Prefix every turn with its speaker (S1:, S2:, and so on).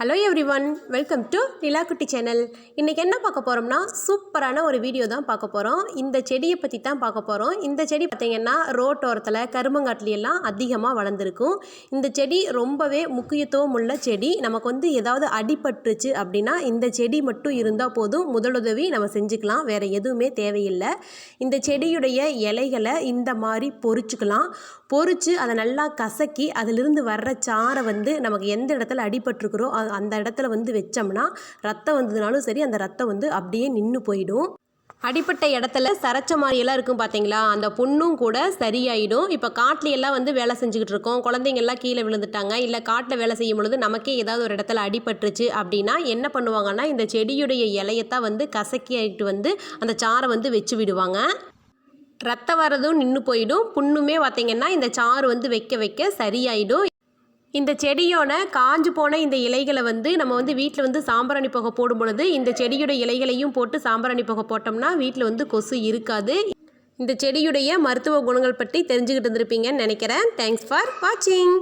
S1: Hello everyone welcome to Nilakutty channel இன்றைக்கி என்ன பார்க்க போகிறோம்னா சூப்பரான ஒரு வீடியோ தான் பார்க்க போகிறோம் இந்த செடியை பற்றி தான் பார்க்க போகிறோம் இந்த செடி பார்த்திங்கன்னா ரோட்டோரத்தில் கருமங்காட்டுல அதிகமாக வளர்ந்துருக்கும். இந்த செடி ரொம்பவே முக்கியத்துவம் உள்ள செடி. நமக்கு வந்து ஏதாவது அடிபட்டுருச்சு அப்படின்னா இந்த செடி மட்டும் இருந்தால் போதும். முதலுதவி நம்ம செஞ்சுக்கலாம். வேறு எதுவுமே தேவையில்லை. இந்த செடியுடைய இலைகளை இந்த மாதிரி பொறிச்சுக்கலாம். பொறிச்சு அதை நல்லா கசக்கி அதிலிருந்து வர்ற சாரை வந்து நமக்கு எந்த இடத்துல அடிபட்டிருக்கிறோ அந்த இடத்துல வந்து வச்சோம்னா ரத்தம் வந்ததுனாலும் சரி அந்த ரத்தம் வந்து அப்படியே நின்று போயிடும். அடிப்பட்ட இடத்துல சரைச்ச மாதிரியெல்லாம் இருக்கும் பார்த்தீங்களா அந்த புண்ணும் கூட சரியாயிடும். இப்போ காட்டிலையெல்லாம் எல்லாம் வந்து வேலை செஞ்சுக்கிட்டு இருக்கோம். குழந்தைங்கள்லாம் கீழே விழுந்துட்டாங்க. இல்லை காட்டில் வேலை செய்யும் பொழுது நமக்கே ஏதாவது ஒரு இடத்துல அடிபட்டுருச்சு அப்படின்னா என்ன பண்ணுவாங்கன்னா இந்த செடியுடைய இலையத்தான் வந்து கசக்கி ஆகிட்டு வந்து அந்த சாறை வந்து வச்சு விடுவாங்க. ரத்தம் வரதும் நின்று போயிடும். புண்ணுமே பார்த்தீங்கன்னா இந்த சாறு வந்து வைக்க வைக்க சரியாயிடும். இந்த செடியோட காஞ்சு போன இந்த இலைகளை வந்து நம்ம வந்து வீட்டில் வந்து சாம்பிராணி புகை போடும் பொழுது இந்த செடியோட இலைகளையும் போட்டு சாம்பிராணி புகை போட்டோம்னா வீட்டில் வந்து கொசு இருக்காது. இந்த செடியுடைய மருத்துவ குணங்கள் பற்றி தெரிஞ்சுக்கிட்டு இருந்திருப்பீங்கன்னு நினைக்கிறேன். தேங்க்ஸ் ஃபார் வாட்சிங்